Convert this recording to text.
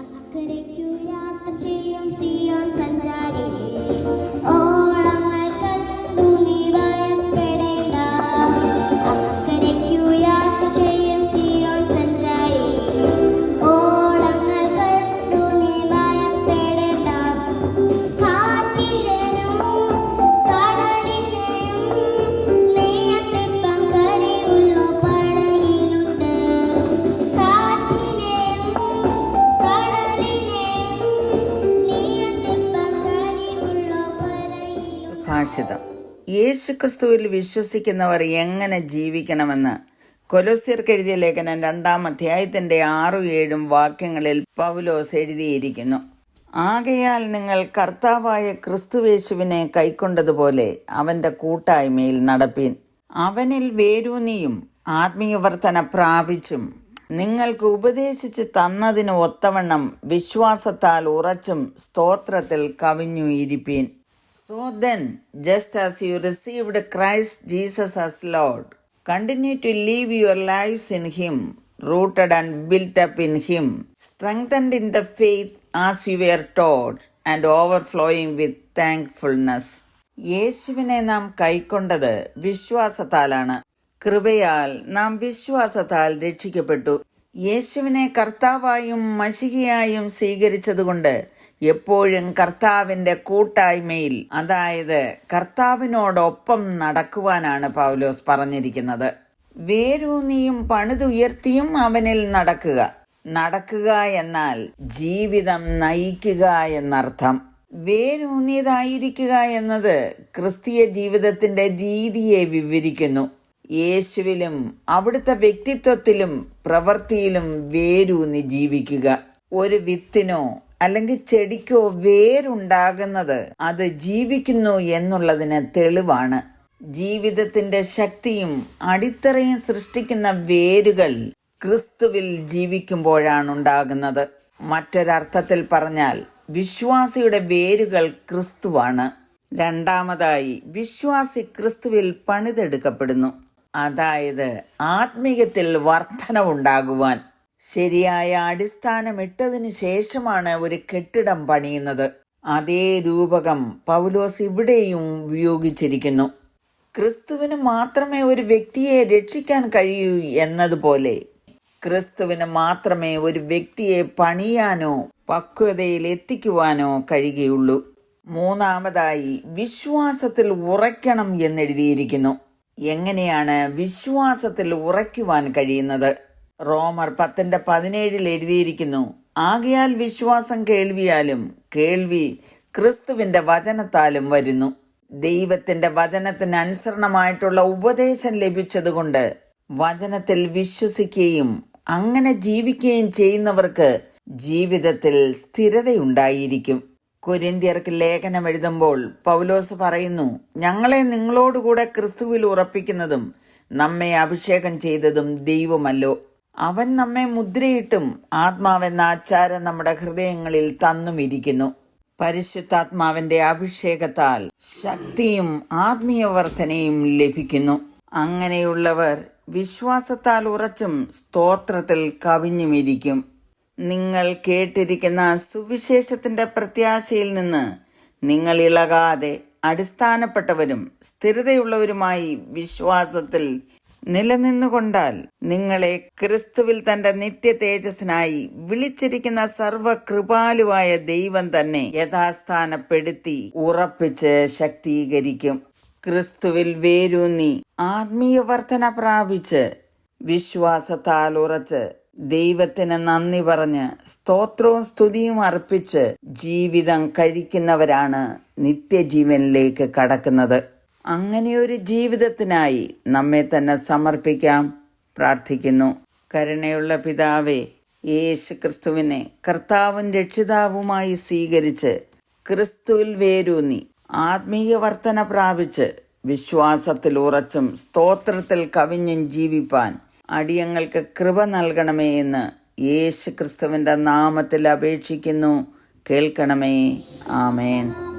അക്കരയ്ക്കു യാത്ര ചെയ്യും സിയോൻ സുഭാഷിതം യേശുക്രിസ്തുവിൽ വിശ്വസിക്കുന്നവർ എങ്ങനെ ജീവിക്കണമെന്ന് കൊലോസ്യർക്ക് എഴുതിയ ലേഖനം രണ്ടാം അധ്യായത്തിന്റെ ആറും ഏഴും വാക്യങ്ങളിൽ പൗലോസ് എഴുതിയിരിക്കുന്നു. ആകയാൽ നിങ്ങൾ കർത്താവായ ക്രിസ്തുവേശുവിനെ കൈക്കൊണ്ടതുപോലെ അവന്റെ കൂട്ടായ്മയിൽ നടപ്പീൻ. അവനിൽ വേരൂന്നിയും ആത്മീയവർത്തന പ്രാപിച്ചും നിങ്ങൾക്ക് ഉപദേശിച്ച് തന്നതിന് ഒത്തവണ്ണം വിശ്വാസത്താൽ ഉറച്ചും സ്തോത്രത്തിൽ കവിഞ്ഞു ഇരിപ്പീൻ. So then, just as you received Christ Jesus as Lord, continue to live your lives in Him, rooted and built up in Him, strengthened in the faith as you were taught, and overflowing with thankfulness. യേശുവിനെ നാം കൈക്കൊണ്ടത് വിശ്വാസത്താലാണ് കൃപയാൽ നാം വിശ്വാസത്താൽ രക്ഷിക്കപ്പെട്ടു യേശുവിനെ കർത്താവായും മഷികയായും സ്വീകരിച്ചതുകൊണ്ട് എപ്പോഴും കർത്താവിന്റെ കൂട്ടായ്മയിൽ അതായത് കർത്താവിനോടൊപ്പം നടക്കുവാനാണ് പൗലോസ് പറഞ്ഞിരിക്കുന്നത്. വേരൂന്നിയും പണിതുയർത്തിയും അവനിൽ നടക്കുക. നടക്കുക എന്നാൽ ജീവിതം നയിക്കുക എന്നർത്ഥം. വേരൂന്നിയതായിരിക്കുക എന്നത് ക്രിസ്തീയ ജീവിതത്തിന്റെ രീതിയെ വിവരിക്കുന്നു. യേശുവിലും അവിടുത്തെ വ്യക്തിത്വത്തിലും പ്രവൃത്തിയിലും വേരൂന്നി ജീവിക്കുക. ഒരു വിത്തിനോ അല്ലെങ്കിൽ ചെടിക്കോ വേരുണ്ടാകുന്നത് അത് ജീവിക്കുന്നു എന്നുള്ളതിന് തെളിവാണ്. ജീവിതത്തിന്റെ ശക്തിയും അടിത്തറയും സൃഷ്ടിക്കുന്ന വേരുകൾ ക്രിസ്തുവിൽ ജീവിക്കുമ്പോഴാണ് ഉണ്ടാകുന്നത് മറ്റൊരർത്ഥത്തിൽ പറഞ്ഞാൽ വിശ്വാസിയുടെ വേരുകൾ ക്രിസ്തുവാണ്. രണ്ടാമതായി വിശ്വാസി ക്രിസ്തുവിൽ പണിതെടുക്കപ്പെടുന്നു. അതായത് ആത്മീയത്തിൽ വർധനവുണ്ടാകുവാൻ ശരിയായ അടിസ്ഥാനം ഇട്ടതിനു ശേഷമാണ് ഒരു കെട്ടിടം പണിയുന്നത്. അതേ രൂപകം പൗലോസ് ഇവിടെയും ഉപയോഗിച്ചിരിക്കുന്നു. ക്രിസ്തുവിന് മാത്രമേ ഒരു വ്യക്തിയെ രക്ഷിക്കാൻ കഴിയൂ എന്നതുപോലെ ക്രിസ്തുവിന് മാത്രമേ ഒരു വ്യക്തിയെ പണിയാനോ പക്വതയിൽ എത്തിക്കുവാനോ കഴിയുകയുള്ളൂ. മൂന്നാമതായി വിശ്വാസത്തിൽ ഉറയ്ക്കണം എന്നെഴുതിയിരിക്കുന്നു. എങ്ങനെയാണ് വിശ്വാസത്തിൽ ഉറയ്ക്കുവാൻ കഴിയുന്നത്? റോമർ പത്തിന്റെ പതിനേഴിൽ എഴുതിയിരിക്കുന്നു ആകയാൽ വിശ്വാസം കേൾവിയാലും കേൾവി ക്രിസ്തുവിന്റെ വചനത്താലും വരുന്നു. ദൈവത്തിന്റെ വചനത്തിന് അനുസരണമായിട്ടുള്ള ഉപദേശം ലഭിച്ചതുകൊണ്ട് വചനത്തിൽ വിശ്വസിക്കുകയും അങ്ങനെ ജീവിക്കുകയും ചെയ്യുന്നവർക്ക് ജീവിതത്തിൽ സ്ഥിരതയുണ്ടായിരിക്കും. കൊരിന്ത്യർക്ക് ലേഖനം എഴുതുമ്പോൾ പൗലോസ് പറയുന്നു ഞങ്ങളെ നിങ്ങളോടുകൂടെ ക്രിസ്തുവിൽ ഉറപ്പിക്കുന്നതും നമ്മെ അഭിഷേകം ചെയ്തതും ദൈവമല്ലോ. അവൻ നമ്മെ മുദ്രയിട്ടും ആത്മാവെന്ന ആചാരം നമ്മുടെ ഹൃദയങ്ങളിൽ തന്നും ഇരിക്കുന്നു പരിശുദ്ധാത്മാവിന്റെ അഭിഷേകത്താൽ ശക്തിയും ആത്മീയ വർധനയും ലഭിക്കുന്നു. അങ്ങനെയുള്ളവർ വിശ്വാസത്താൽ ഉറച്ചും സ്തോത്രത്തിൽ കവിഞ്ഞുമിരിക്കും. നിങ്ങൾ കേട്ടിരിക്കുന്ന സുവിശേഷത്തിന്റെ പ്രത്യാശയിൽ നിന്ന് നിങ്ങൾ ഇളകാതെ അടിസ്ഥാനപ്പെട്ടവരും സ്ഥിരതയുള്ളവരുമായി വിശ്വാസത്തിൽ നിലനിന്നുകൊണ്ടാൽ നിങ്ങളെ ക്രിസ്തുവിൽ തന്റെ നിത്യ തേജസ്സിനായി വിളിച്ചിരിക്കുന്ന സർവകൃപാലുവായ ദൈവം തന്നെ യഥാസ്ഥാനപ്പെടുത്തി ഉറപ്പിച്ച് ശക്തീകരിക്കും. ക്രിസ്തുവിൽ വേരൂന്നി ആത്മീയ വർധന പ്രാപിച്ച് വിശ്വാസത്താൽ ഉറച്ച് ദൈവത്തിന് നന്ദി പറഞ്ഞ് സ്തോത്രവും സ്തുതിയും അർപ്പിച്ച് ജീവിതം കഴിക്കുന്നവരാണ് നിത്യജീവനിലേക്ക് കടക്കുന്നത്. അങ്ങനെയൊരു ജീവിതത്തിനായി നമ്മെ തന്നെ സമർപ്പിക്കാം പ്രാർത്ഥിക്കുന്നു. കരുണയുള്ള പിതാവേ യേശു ക്രിസ്തുവിനെ കർത്താവും രക്ഷിതാവുമായി സ്വീകരിച്ച് ക്രിസ്തുവിൽ വേരൂന്നി ആത്മീയ വർധന പ്രാപിച്ച് വിശ്വാസത്തിൽ ഉറച്ചും സ്തോത്രത്തിൽ കവിഞ്ഞും ജീവിപ്പാൻ അടിയങ്ങൾക്ക് കൃപ നൽകണമേ എന്ന് യേശു ക്രിസ്തുവിന്റെ നാമത്തിൽ അപേക്ഷിക്കുന്നു. കേൾക്കണമേ. ആമേൻ.